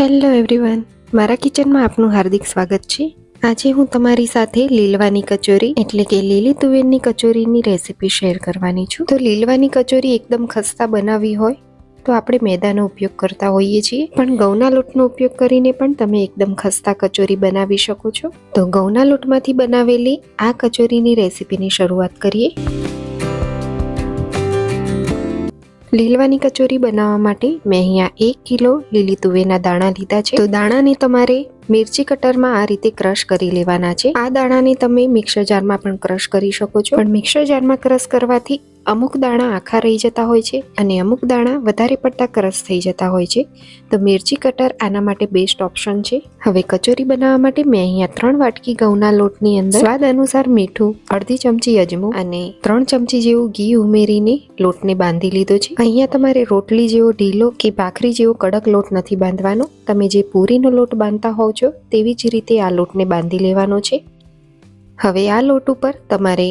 Hello everyone. મારા કિચનમાં આપનું હાર્દિક સ્વાગત છે. આજે હું તમારી સાથે લીલવાની કચોરી એટલે કે લીલી તુવેરની કચોરીની રેસીપી શેર કરવાની છું. તો લીલવાની કચોરી એકદમ ખસ્તા બનાવવી હોય તો આપણે મેદાનો ઉપયોગ કરતા હોઈએ છીએ. પણ ઘઉંના લોટનો ઉપયોગ કરીને પણ તમે એકદમ ખસ્તા કચોરી બનાવી શકો છો. તો ઘઉંના લોટમાંથી બનાવેલી આ કચોરીની રેસીપીની શરૂઆત કરીએ. લીલવાની કચોરી બનાવવા માટે મેં અહીંયા એક કિલો લીલી તુવેરના દાણા લીધા છે. તો દાણાને તમારે મિરચી કટરમાં આ રીતે ક્રશ કરી લેવાના છે. આ દાણાને તમે મિક્સર જારમાં પણ ક્રશ કરી શકો છો. પણ મિક્સર જારમાં ક્રશ કરવાથી અમુક દાણા આખા રહી જતા હોય છે અને અમુક દાણા વધારે પડતા ક્રશ થઈ જતા હોય છે. તો મિરચી કટર આના માટે બેસ્ટ ઓપ્શન છે. હવે કચોરી બનાવવા માટે મેં અહીંયા ત્રણ વાટકી ઘઉંના લોટની અંદર સ્વાદ અનુસાર મીઠું, અડધી ચમચી અજમો અને ત્રણ ચમચી જેવું ઘી ઉમેરીને લોટને બાંધી લીધો છે. અહીંયા તમારે રોટલી જેવો ઢીલો કે ભાખરી જેવો કડક લોટ નથી બાંધવાનો. તમે જે પૂરીનો લોટ બાંધતા હોવ છો તેવી જ રીતે આ લોટને બાંધી લેવાનો છે. હવે આ લોટ ઉપર તમારે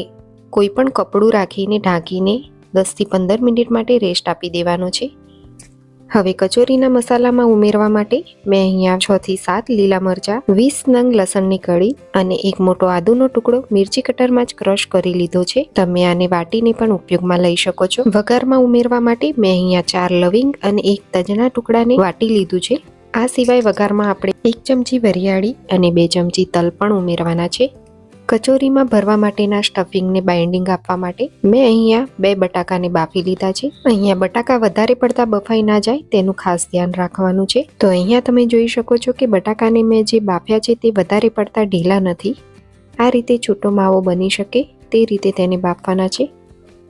કોઈ પણ કપડું રાખીને ઢાંકીને દસથી પંદર મિનિટ માટે રેસ્ટ આપી દેવાનો છે. હવે કચોરીના મસાલામાં ઉમેરવા માટે મેં અહીંયા છ થી સાત લીલા મરચાં, વીસ નંગ લસણની કળી અને એક મોટો આદુનો ટુકડો મિરચી કટરમાં જ ક્રશ કરી લીધો છે. તમે આને વાટીને પણ ઉપયોગમાં લઈ શકો છો. વઘારમાં ઉમેરવા માટે મેં અહીંયા ચાર લવિંગ અને એક તજના ટુકડાને વાટી લીધું છે. આ સિવાય વઘારમાં આપણે એક ચમચી વરિયાળી અને બે ચમચી તલ પણ ઉમેરવાના છે. કચોરીમાં ભરવા માટેના સ્ટફિંગને બાઇન્ડિંગ આપવા માટે મેં અહીંયા બે બટાકાને બાફી લીધા છે. અહીંયા બટાકા વધારે પડતા બફાઈ ના જાય, તેનું ખાસ ધ્યાન રાખવાનું છે. તો અહીંયા તમે જોઈ શકો છો કે બટાકાને મેં જે બાફ્યા છે તે વધારે પડતા ઢીલા નથી. આ રીતે છૂટો માવો બની શકે, તે રીતે તેને બાફવાના છે.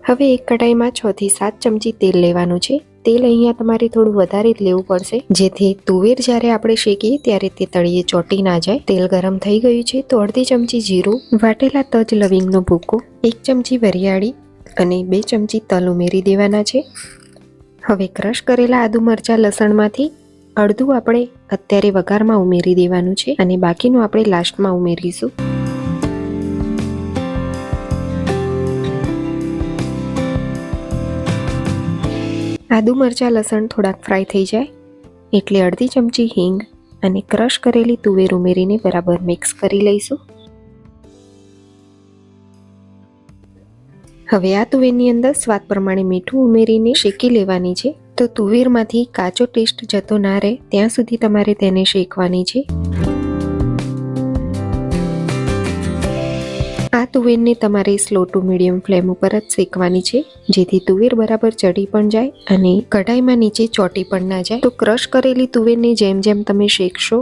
હવે એક કઢાઈમાં છથી સાત ચમચી તેલ લેવાનું છે. તેલ અહીંયા તમારે થોડું વધારે જ લેવું પડશે. જેથી તુવેર જ્યારે આપણે શેકીએ ત્યારે તે તળિયે ચોટી ના જાય. તેલ ગરમ થઈ ગયું છે તો અડધી ચમચી જીરું, વાટેલા તજ લવિંગનો ભૂકો, એક ચમચી વરિયાળી અને બે ચમચી તલ ઉમેરી દેવાના છે. હવે ક્રશ કરેલા આદુ મરચાં લસણમાંથી અડધું આપણે અત્યારે વઘારમાં ઉમેરી દેવાનું છે અને બાકીનું આપણે લાસ્ટમાં ઉમેરીશું. આદુ મરચાં લસણ થોડાક ફ્રાય થઈ જાય, એટલે અડધી ચમચી હિંગ અને ક્રશ કરેલી તુવેર ઉમેરીને બરાબર મિક્સ કરી લઈશું. હવે આ તુવેરની અંદર સ્વાદ પ્રમાણે મીઠું ઉમેરીને શેકી લેવાની છે. તો તુવેરમાંથી કાચો ટેસ્ટ જતો ના રહે, ત્યાં સુધી તમારે તેને શેકવાની છે. આ તુવેરને તમારે સ્લો ટુ મીડિયમ ફ્લેમ ઉપર જ શેકવાની છે. જેથી તુવેર બરાબર ચડી પણ જાય અને કઢાઈમાં નીચે ચોટી પણ ના જાય. તો ક્રશ કરેલી તુવેરને જેમ જેમ તમે શેકશો,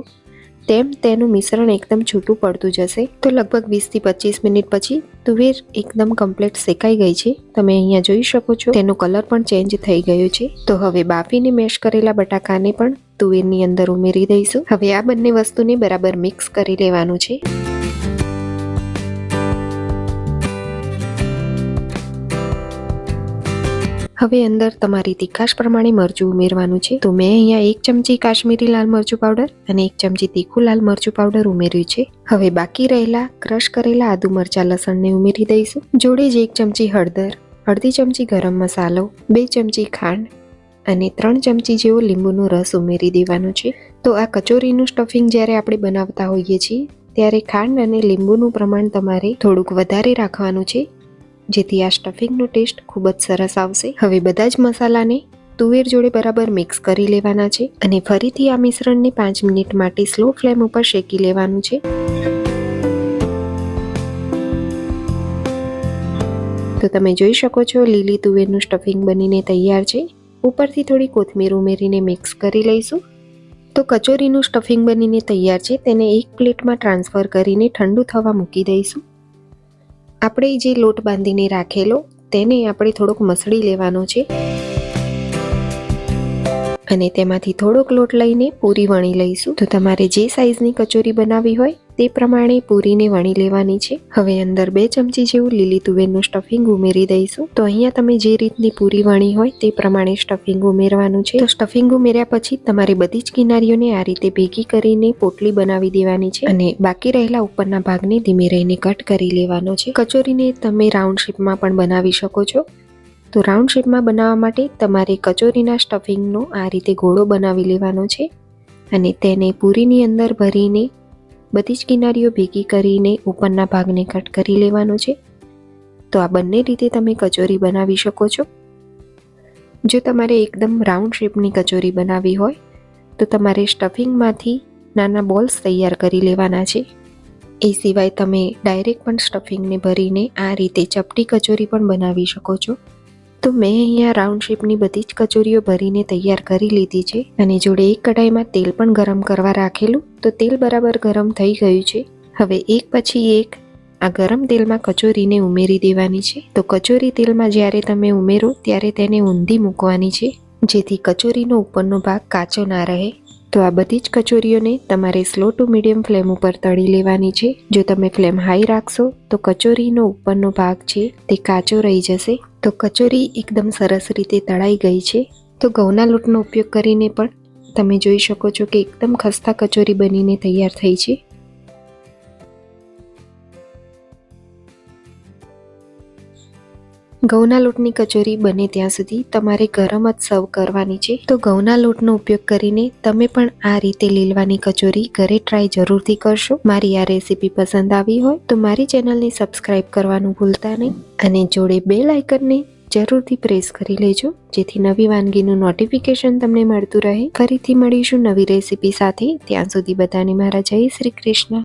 તેમ તેનું મિશ્રણ એકદમ છૂટું પડતું જશે. તો લગભગ વીસથી પચીસ મિનિટ પછી તુવેર એકદમ કમ્પ્લીટ શેકાઈ ગઈ છે. તમે અહીંયા જોઈ શકો છો, તેનો કલર પણ ચેન્જ થઈ ગયો છે. તો હવે બાફીને મેશ કરેલા બટાકાને પણ તુવેરની અંદર ઉમેરી દઈશું. હવે આ બંને વસ્તુને બરાબર મિક્સ કરી લેવાનું છે. હવે અંદર તમારી તીખાશ પ્રમાણે મરચું ઉમેરવાનું છે. તો મેં અહીંયા એક ચમચી કાશ્મીરી લાલ મરચું પાવડર અને એક ચમચી તીખું લાલ મરચું પાવડર ઉમેર્યું છે. હવે બાકી રહેલા ક્રશ કરેલા આદુ મરચાં લસણને ઉમેરી દઈશું. જોડે જ એક ચમચી હળદર, અડધી ચમચી ગરમ મસાલો, બે ચમચી ખાંડ અને ત્રણ ચમચી જેવો લીંબુનો રસ ઉમેરી દેવાનો છે. તો આ કચોરીનું સ્ટફિંગ જ્યારે આપણે બનાવતા હોઈએ છીએ, ત્યારે ખાંડ અને લીંબુનું પ્રમાણ તમારે થોડુંક વધારે રાખવાનું છે. જેથી આ સ્ટફિંગનો ટેસ્ટ ખૂબ જ સરસ આવશે. હવે બધા જ મસાલાને તુવેર જોડે બરાબર મિક્સ કરી લેવાના છે અને ફરીથી આ મિશ્રણને પાંચ મિનિટ માટે સ્લો ફ્લેમ ઉપર શેકી લેવાનું છે. તો તમે જોઈ શકો છો, લીલી તુવેરનું સ્ટફિંગ બનીને તૈયાર છે. ઉપરથી થોડી કોથમીર ઉમેરીને મિક્સ કરી લઈશું. તો કચોરીનું સ્ટફિંગ બનીને તૈયાર છે, તેને એક પ્લેટમાં ટ્રાન્સફર કરીને ઠંડુ થવા મૂકી દઈશું. આપણે જે લોટ બાંધીને રાખેલો, તેને આપણે થોડોક મસળી લેવાનો છે. અને તેમાંથી થોડોક લોટ લઈને પૂરી વણી લઈશું. તો તમારે જે સાઈઝની કચોરી બનાવવી હોય તે પ્રમાણે પૂરીને વણી લેવાની છે. હવે અંદર બે ચમચી જેવું લીલી તુવેરનું સ્ટફિંગ ઉમેરી દઈશું. તો અહીંયા તમે જે રીતની પૂરી વણી હોય તે પ્રમાણે સ્ટફિંગ ઉમેરવાનું છે. તો સ્ટફિંગ ઉમેર્યા પછી તમારે બધી જ કિનારીઓને આ રીતે ભેગી કરીને પોટલી બનાવી દેવાની છે અને બાકી રહેલા ઉપરના ભાગને ધીમે રહીને કટ કરી લેવાનો છે. કચોરીને તમે રાઉન્ડ શેપમાં પણ બનાવી શકો છો. તો રાઉન્ડ શેપમાં બનાવવા માટે તમારે કચોરીના સ્ટફિંગનો આ રીતે ગોળો બનાવી લેવાનો છે અને તેને પૂરીની અંદર ભરીને બધી જ કિનારીઓ ભેગી કરીને ઉપરના ભાગને કટ કરી લેવાનો છે. તો આ બંને રીતે તમે કચોરી બનાવી શકો છો. જો તમારે એકદમ રાઉન્ડ શેપની કચોરી બનાવવી હોય, તો તમારે સ્ટફિંગમાંથી નાના બોલ્સ તૈયાર કરી લેવાના છે. એ સિવાય તમે ડાયરેક્ટ પણ સ્ટફિંગને ભરીને આ રીતે ચપટી કચોરી પણ બનાવી શકો છો. તો મેં અહીંયા રાઉન્ડ શેપની બધી જ કચોરીઓ ભરીને તૈયાર કરી લીધી છે અને જોડે એક કઢાઈમાં તેલ પણ ગરમ કરવા રાખેલું. તો તેલ બરાબર ગરમ થઈ ગયું છે. હવે એક પછી એક આ ગરમ તેલમાં કચોરીને ઉમેરી દેવાની છે. તો કચોરી તેલમાં જ્યારે તમે ઉમેરો ત્યારે તેને ઊંધી મૂકવાની છે, જેથી કચોરીનો ઉપરનો ભાગ કાચો ના રહે. તો આ બધી જ કચોરીઓને તમારે સ્લો ટુ મીડિયમ ફ્લેમ ઉપર તળી લેવાની છે. જો તમે ફ્લેમ હાઈ રાખશો, તો કચોરીનો ઉપરનો ભાગ છે તે કાચો રહી જશે. તો કચોરી એકદમ સરસ રીતે તળાઈ ગઈ છે. તો ઘઉંના લોટનો ઉપયોગ કરીને પણ તમે જોઈ શકો છો કે એકદમ ખસ્તા કચોરી બનીને તૈયાર થઈ છે. ઘઉંના લોટની કચોરી બને ત્યાં સુધી તમારે ગરમ જ સર્વ કરવાની છે. તો ઘઉંના લોટનો ઉપયોગ કરીને તમે પણ આ રીતે લીલવાની કચોરી ઘરે ટ્રાય જરૂરથી કરશો. મારી આ રેસીપી પસંદ આવી હોય તો મારી ચેનલને સબસ્ક્રાઇબ કરવાનું ભૂલતા નહીં અને જોડે બેલ આઇકનને જરૂરથી પ્રેસ કરી લેજો, જેથી નવી વાનગીનું નોટિફિકેશન તમને મળતું રહે. ફરીથી મળીશું નવી રેસીપી સાથે. ત્યાં સુધી બધાને મારા જય શ્રી કૃષ્ણ.